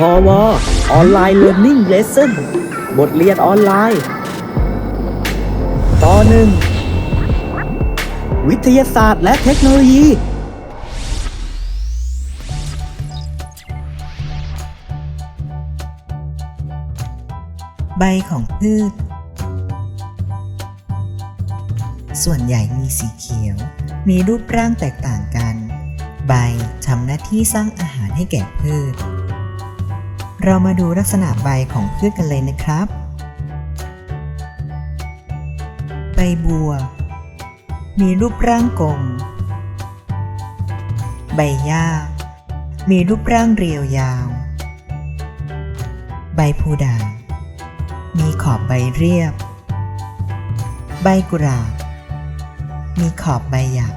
พอวออนไลน์เรียน i ิ g เลสเซ่นบทเรียนออนไลน์ ตอนหนึ่ง วิทยาศาสตร์และเทคโนโลยี ใบของพืช ส่วนใหญ่มีสีเขียว มีรูปร่างแตกต่างกัน ใบทำหน้าที่สร้างอาหารให้แก่พืช เรามาดูลักษณะใบของพืชกันเลยนะครับ ใบบัว มีรูปร่างกลม ใบหญ้า มีรูปร่างเรียวยาว ใบพูด่าง มีขอบใบเรียบ ใบกุหลาบ มีขอบใบหยัก